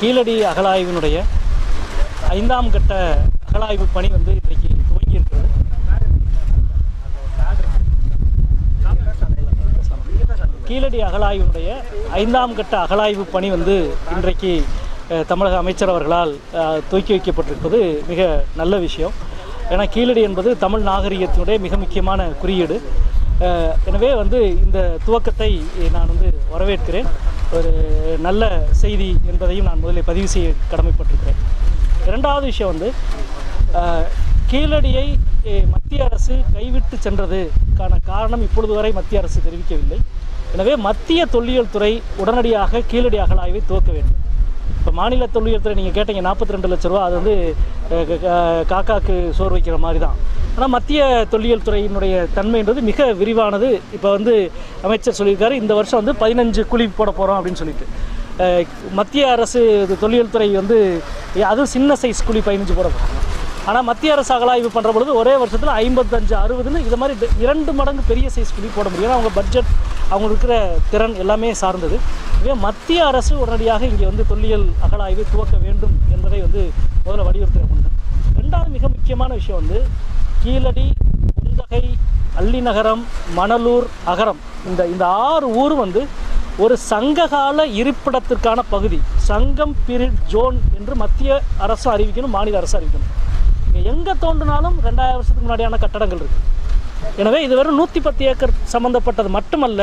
கீழடி அகலாய்வினுடைய ஐந்தாம் கட்ட அகலாய்வு பணி வந்து இன்றைக்கு துவங்கியிருக்கிறது. கீழடி அகழாய்வினுடைய ஐந்தாம் கட்ட அகலாய்வு பணி வந்து இன்றைக்கு தமிழக அமைச்சர் அவர்களால் துவக்கி வைக்கப்பட்டிருப்பது மிக நல்ல விஷயம். ஏன்னா கீழடி என்பது தமிழ் நாகரிகத்தினுடைய மிக முக்கியமான குறியீடு. எனவே வந்து இந்த துவக்கத்தை நான் வந்து வரவேற்கிறேன். ஒரு நல்ல செய்தி என்பதையும் நான் முதலில் பதிவு செய்ய கடமைப்பட்டிருக்கிறேன். இரண்டாவது விஷயம் வந்து கீழடியை மத்திய அரசு கைவிட்டு சென்றதுக்கான காரணம் இப்பொழுது வரை மத்திய அரசு தெரிவிக்கவில்லை. எனவே மத்திய தொல்லியல் துறை உடனடியாக கீழடி அகழாய்வை துவக்க வேண்டும். இப்போ மாநில தொல்லியல் துறை நீங்கள் கேட்டீங்க நாற்பத்தி ரெண்டு லட்ச ரூபா அது வந்து காக்காக்கு சோறு வைக்கிற மாதிரி தான். ஆனால் மத்திய தொல்லியல் துறையினுடைய தன்மைன்றது மிக விரிவானது. இப்போ வந்து அமைச்சர் சொல்லியிருக்காரு இந்த வருஷம் வந்து பதினஞ்சு குழி போட போகிறோம் அப்படின்னு சொல்லிட்டு. மத்திய அரசு இது தொல்லியல் துறை வந்து அதுவும் சின்ன சைஸ் குழி பதினஞ்சு போட போகிறாங்க ஆனால் மத்திய அரசு அகலாய்வு பண்ணுற பொழுது ஒரே வருஷத்தில் ஐம்பத்தஞ்சு அறுபதுன்னு இது மாதிரி இரண்டு மடங்கு பெரிய சைஸ் குழி போட முடியும். ஏன்னா அவங்க பட்ஜெட் அவங்க இருக்கிற திறன் எல்லாமே சார்ந்தது. இதுவே மத்திய அரசு உடனடியாக இங்கே வந்து தொல்லியல் அகலாய்வை துவக்க வேண்டும் என்பதை வந்து முதல்ல வலியுறுத்துகிற ஒன்று ரெண்டாவது மிக முக்கியமான விஷயம் வந்து கீழடி குந்தகை அள்ளிநகரம் மணலூர் அகரம். இந்த இந்த ஆறு ஊர் வந்து ஒரு சங்ககால இருப்பிடத்திற்கான பகுதி. சங்கம் பீரியட் ஜோன் என்று மத்திய அரசு அறிவிக்கணும் மாநில அரசு அறிவிக்கணும். இங்கே எங்கே தோன்றினாலும் ரெண்டாயிரம் வருஷத்துக்கு முன்னாடியான கட்டடங்கள் இருக்குது எனவே இது வெறும் நூற்றி பத்து ஏக்கர் சம்மந்தப்பட்டது மட்டுமல்ல